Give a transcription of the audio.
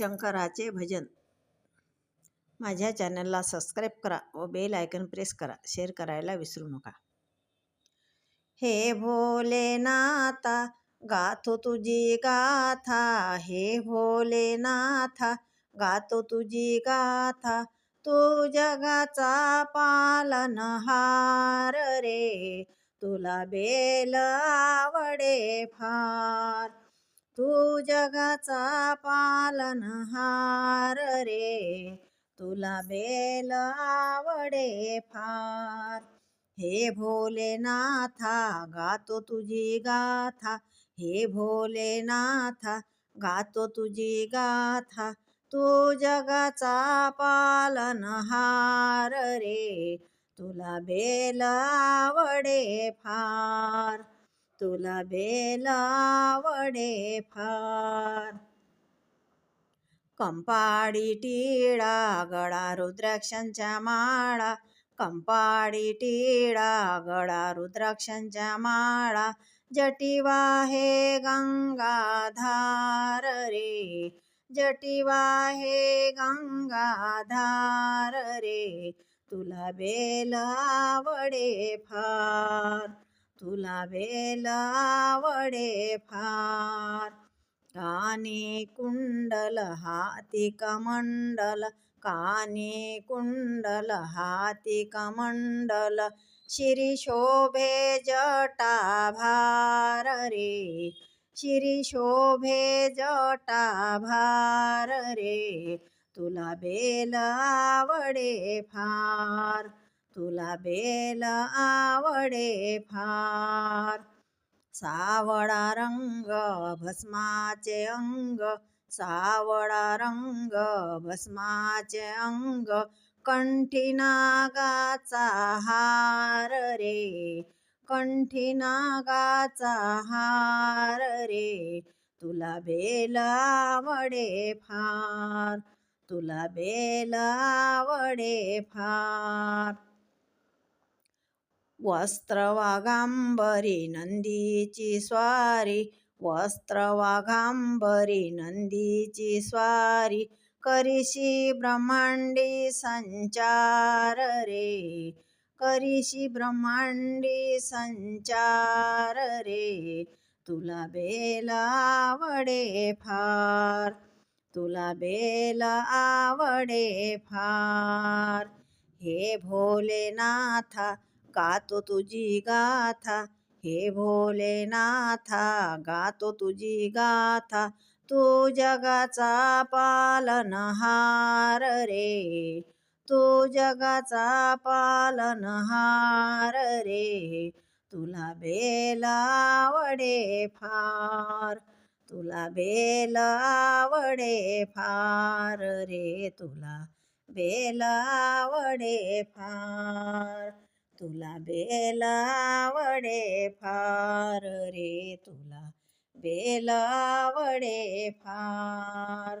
शंकराचे भजन. माझ्या चॅनलला सबस्क्राईब करा व बेल आयकन प्रेस करा. शेअर करायला विसरू नका. हे भोलेनाथा गातो तुझी गाथा. हे भोलेनाथा गातो तुझी गाथा. तू जगाचा पालनहार रे. तुला बेल आवडे फार. तू जगाचा पालनहार रे. तुला बेल आवडे फार. हे भोलेनाथा गातो तुझी गाथा. हे भोलेनाथा गातो तुझी गाथा. तू जगाचा पालनहार रे. तुला बेल आवडे फार. तुला बेल आवडे फार. कंपाडी टिळा गळा रुद्राक्षांच्या माळा. कंपाडी टिळा गळा रुद्राक्षांच्या माळा. जटिवा हे गंगाधार रे. जटिवा हे गंगाधार रे. तुला बेलावडे फार. तुला बेल आवडे फार. कानी कुंडल हाती कमंडल कानी कुंडल हाती कमंडल शिरी शोभे जटा भार रे. शिरी शोभे जटा भार रे तुला बेल आवडे फार. तुला बेल आवडे फार. सावळा रंग भस्माचे अंग सावळा रंग भस्माचे अंग कंठी नागाचा हार रे कंठी नागाचा हार रे. तुला बेल आवडे फार तुला बेल आवडे फार. वस्त्र वागांबरी नंदीची स्वारी वस्त्र वाघांबरी नंदीची स्वारी करिशी ब्रह्मांडी संचार रे करिशी ब्रह्मांडी संचार रे तुला बेल आवडे फार तुला बेल आवडे फार हे भोलेनाथा गातो तुझी गाथा हे भोलेनाथा गातो तुझी गाथा तू जगाचा पालनहार रे. तू जगाचा पालनहार रे. तुला बेल आवडे फार तुला बेल आवडे फार रे. तुला बेल आवडे फार. तुला बेलावडे फार रे तुला बेलावडे फार.